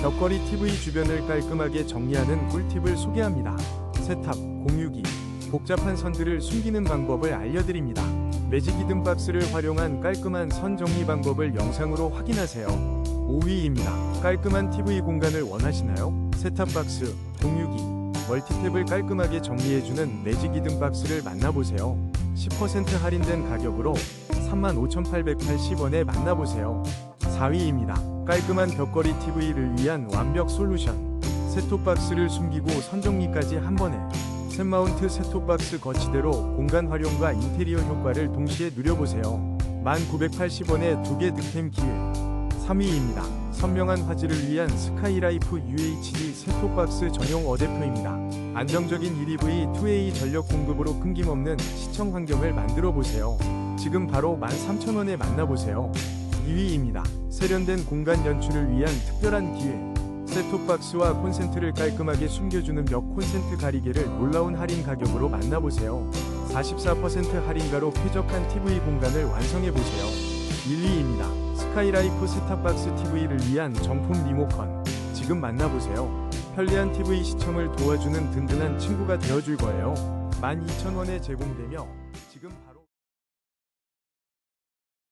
벽걸이 TV 주변을 깔끔하게 정리하는 꿀팁을 소개합니다. 세탑, 공유기, 복잡한 선들을 숨기는 방법을 알려드립니다. 매직 이든 박스를 활용한 깔끔한 선 정리 방법을 영상으로 확인하세요. 5위입니다. 깔끔한 TV 공간을 원하시나요? 세탑 박스, 공유기, 멀티탭을 깔끔하게 정리해주는 매직 이든 박스를 만나보세요. 10% 할인된 가격으로 35,880원에 만나보세요. 4위입니다. 깔끔한 벽걸이 TV를 위한 완벽 솔루션. 셋톱박스를 숨기고 선정리까지 한 번에. 셋마운트 셋톱박스 거치대로 공간 활용과 인테리어 효과를 동시에 누려보세요. 1,980원에 두개 득템 기회. 3위입니다. 선명한 화질을 위한 스카이라이프 UHD 셋톱박스 전용 어댑터입니다. 안정적인 1EV 2A 전력 공급으로 끊김없는 시청 환경을 만들어 보세요. 지금 바로 13,000원에 만나보세요. 2위입니다. 세련된 공간 연출을 위한 특별한 기회. 셋톱박스와 콘센트를 깔끔하게 숨겨주는 벽 콘센트 가리개를 놀라운 할인 가격으로 만나보세요. 44% 할인가로 쾌적한 TV 공간을 완성해보세요. 1위입니다. 스카이라이프 셋탑박스 TV를 위한 정품 리모컨. 지금 만나보세요. 편리한 TV 시청을 도와주는 든든한 친구가 되어줄 거예요. 12,000원에 제공되며 지금